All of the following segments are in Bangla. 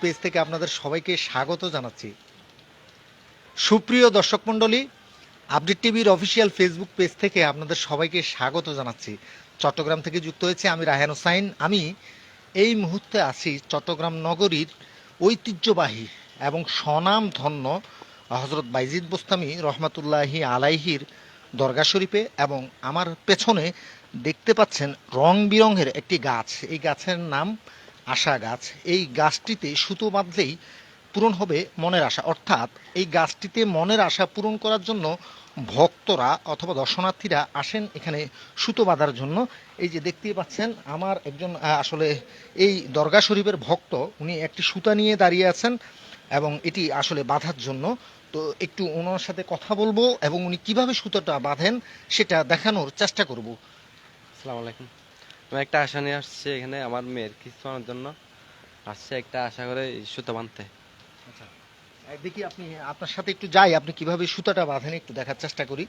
পেজ থেকে আপনাদের সবাইকে স্বাগত জানাচ্ছি। সুপ্রিয় দর্শক মণ্ডলী, আপডেট টিভির অফিসিয়াল ফেসবুক পেজ থেকে আপনাদের সবাইকে স্বাগত জানাচ্ছি। চট্টগ্রাম থেকে যুক্ত হয়েছে আমি রায়হান হোসাইন। আমি এই মুহূর্তে আছি চট্টগ্রাম নগরীর ঐতিহ্যবাহী এবং স্বনাম ধন্য হজরত বাইজিদ বোস্তামি রহমাতুল্লাহি আলাইহির দরগা শরীফে এবং আমার পেছনে দেখতে পাচ্ছেন রং বিরঙের একটি গাছ। এই গাছের নাম আশা গাছ। এই গাছটিতে সুতো বাঁধলেই পূরণ হবে মনের আশা। অর্থাৎ এই গাছটিতে মনের আশা পূরণ করার জন্য ভক্তরা অথবা দর্শনার্থীরা আসেন এখানে সুতো বাঁধার জন্য। এই যে দেখতেই পাচ্ছেন, আমার একজন আসলে এই দরগা শরীফের ভক্ত, উনি একটি সুতা নিয়ে দাঁড়িয়ে আছেন এবং এটি আসলে বাঁধার জন্য। তো একটু ওনার সাথে কথা বলব এবং উনি কীভাবে সুতোটা বাঁধেন সেটা দেখানোর চেষ্টা করব। আসসালামু আলাইকুম। আমি একটা আশা নিয়ে আসছি এখানে আমার মেয়ের কিছু আনার জন্য। আসছে একটা আশা করে সুতো বাঁধতে আচ্ছা। দেখি আপনি, আপনার সাথে একটু যাই, আপনি কীভাবে সুতাটা বাঁধেন একটু দেখার চেষ্টা করি।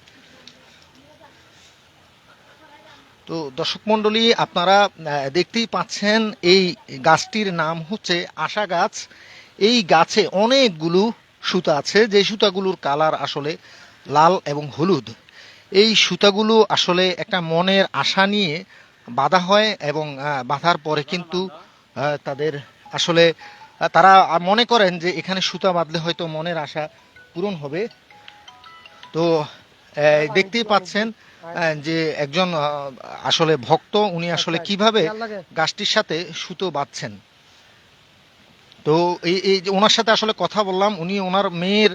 তো দর্শক মণ্ডলী, আপনারা দেখতেই পাচ্ছেন এই গাছটির নাম হচ্ছে আশা গাছ। এই গাছে অনেকগুলো সুতা আছে, যে সুতাগুলোর কালার আসলে লাল এবং হলুদ। এই সুতাগুলো আসলে একটা মনের আশা নিয়ে বাঁধা হয় এবং বাঁধার পরে কিন্তু তাদের আসলে তারা মনে করেন যে এখানে সুতা বাঁধলে হয়তো মনের আশা পূরণ হবে। তো দেখতেই পাচ্ছেন যে একজন আসলে ভক্ত উনি আসলে কীভাবে গাছটির সাথে সুতো বাঁধছেন। তো এই এই যে ওনার সাথে আসলে কথা বললাম উনি ওনার মেয়ের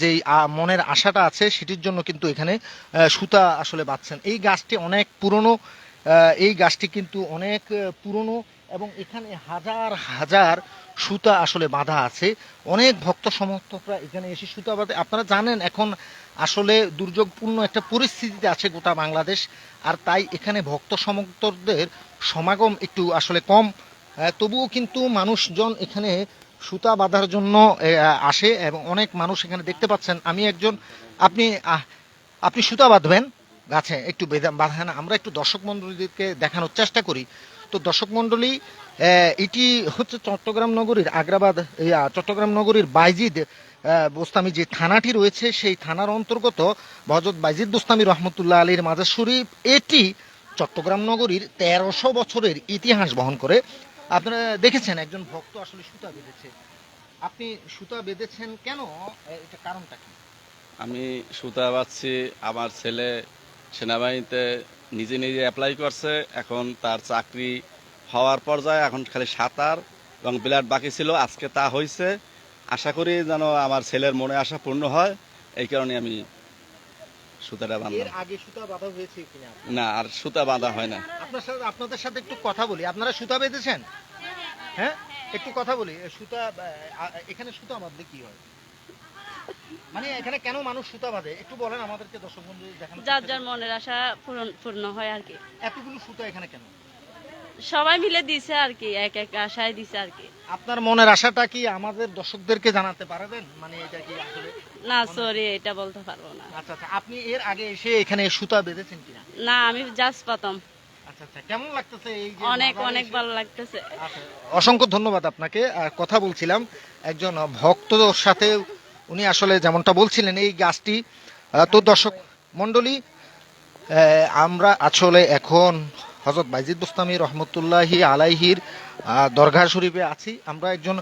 যে মনের আশাটা আছে সেটির জন্য কিন্তু এখানে সুতা আসলে বাঁধছেন। এই গাছটি অনেক পুরনো এই গাছটি কিন্তু অনেক পুরনো এবং এখানে হাজার হাজার সুতা আসলে বাঁধা আছে। অনেক ভক্ত সমর্থকরা এখানে এসে সুতা বাঁধে। আপনারা জানেন, এখন আসলে দুর্যোগপূর্ণ একটা পরিস্থিতিতে আছে গোটা বাংলাদেশ, আর তাই এখানে ভক্ত সমর্থকদের সমাগম একটু আসলে কম। তবুও কিন্তু মানুষজন এখানে সুতা বাঁধার জন্য আসে এবং অনেক মানুষ এখানে দেখতে পাচ্ছেন। আমি একজন, আপনি আপনি সুতা বাঁধবেন? গাছে একটু বেঁধে- না। আমরা একটু দর্শক মন্ডলীদেরকে দেখানোর চেষ্টা করি। তো দর্শক মন্ডলী এটি হচ্ছে চট্টগ্রাম নগরীর আগ্রাবাদ চট্টগ্রাম নগরীর বাইজিদ বোস্তামি যে থানাটি রয়েছে, সেই থানার অন্তর্গত হজরত বাইজিদ বোস্তামি রহমতুল্লাহ আলীর মাজার শরীফ, এটি চট্টগ্রাম নগরীর তেরোশো বছরের ইতিহাস বহন করে। আপনারা দেখেছেন, একজন ভক্ত আসলে সুতা বেঁধেছে। আপনি সুতা বেঁধেছেন কেন? এটা কারণটা কি? আমি সুতা পাচ্ছি আমার ছেলে সেনাবাহিনীতে নিজে নিজে অ্যাপ্লাই করছে এখন তার চাকরি হওয়ার পর্যায়ে এখন খালি সাঁতার এবং ব্লাড বাকি ছিল আজকে তা হয়েছে আশা করি যেন আমার ছেলের মনে আশা পূর্ণ হয় এই কারণে আমি সুতাটা বাঁধলাম। আগে সুতা বাঁধা হয়েছে কিনা? না আর সুতা বাঁধা হয় না। আপনার সাথে আপনাদের সাথে একটু কথা বলি। আপনারা সুতা বেঁধেছেন? হ্যাঁ? একটু কথা বলি। সুতা এখানে সুতা বাঁধলে কি হয়? মানে এখানে কেন মানুষ সুতা বাঁধে? একটু বলেন আমাদেরকে দর্শক বন্ধু দেখানো যার যার মনের আশা পূরণ পূর্ণ হয় আর কি। এতগুলো সুতা এখানে কেন? সবাই মিলে দিছে আর কি এক এক আশায় দিছে আর কি। আপনার মনের আশাটা কি আমাদের দর্শকদেরকে জানাতে পারবেন? মানে এটা কি আসলে না সরি এটা বলতে পারব না। আচ্ছা আচ্ছা আপনি এর আগে এসে এখানে সুতা বেঁধেছেন কিনা? না আমি জাস্ট প্রথম। আচ্ছা আচ্ছা কেমন লাগতেছে এই যে অনেক অনেক ভালো লাগতেছে। আচ্ছা, অসংখ্য ধন্যবাদ আপনাকে। আর কথা বলছিলাম একজন ভক্তর সাথে উনি আসলে যেমনটা বলছিলেন এই গাছটি তো দর্শক মন্ডলী আমরা আসলে এখন হজরত বাইজিদ বুস্তামি রহমতুল্লাহি আলাইহির আহ, দরগা শরীফে আছি। আমরা একজন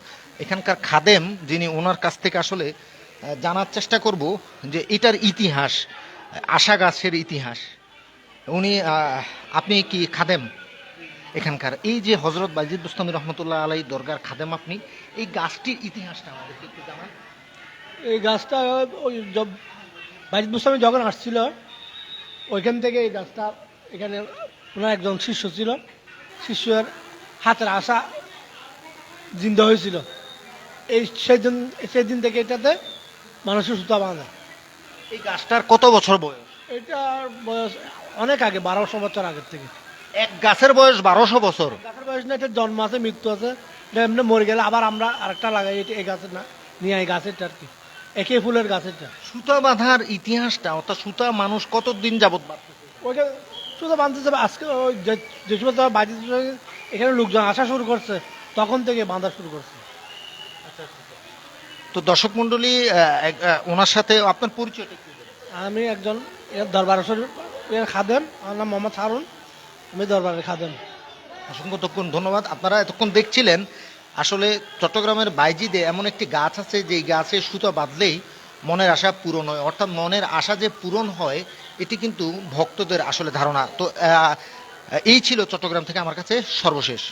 এখানকার খাদেম যিনি ওনার কাছ থেকে আসলে জানার চেষ্টা করব যে এটার ইতিহাস আশা গাছের ইতিহাস। উনি আপনি কি খাদেম এখানকার? এই যে হজরত বাইজিদ বুস্তামি রহমতুল্লাহ আলাই দরগার খাদেম আপনি এই গাছটির ইতিহাসটা আমাদেরকে একটু জানান। এই গাছটা ওই বাইজিদ মুস্তামি যখন আসছিল। ওইখান থেকে এই গাছটা এখানে ওনার একজন শিষ্য ছিল। শিষ্যের হাতের আশা জিন্দা হয়েছিল। এই সেদিন সেদিন থেকে এটাতে মানুষের সুতা বাঁধা। এই গাছটার কত বছর বয়স? এটার বয়স অনেক আগে বারোশো বছর আগের থেকে। এক গাছের বয়স বারোশো বছর? গাছের বয়স না এটা জন্ম আছে মৃত্যু আছে। এটা এমনি মরে গেলে আবার আমরা আরেকটা লাগাই এই গাছের না নিয়ে এই গাছেরটা আর কি। একই ফুলের গাছেরটা সুতা বাঁধার ইতিহাসটা অর্থাৎ সুতা মানুষ কতদিন যাবত বাঁধতেছে ওইটা শুধু বাঁধতে যাবে আজকে ওই যে- যে সময় তোমার বাড়িতে এখানে লোকজন আসা শুরু করছে তখন থেকে বাঁধা শুরু করছে। তো দর্শক মন্ডলী ওনার সাথে আপনার পরিচয়টা কি আমি একজন এর দরবার শরীফ এর খাদেম আমার নাম মোহাম্মদ হারুন আমি দরবারের খাদেম। অসংখ্য ধন্যবাদ। আপনারা এতক্ষণ দেখছিলেন আসলে চট্টগ্রামের বাইজিদে এমন একটি গাছ আছে, যেই গাছে সুতো বাঁধলেই মনের আশা পূরণ হয়। অর্থাৎ মনের আশা যে পূরণ হয়, এটি কিন্তু ভক্তদের আসলে ধারণা। তো এই ছিল চট্টগ্রাম থেকে আমার কাছে সর্বশেষ।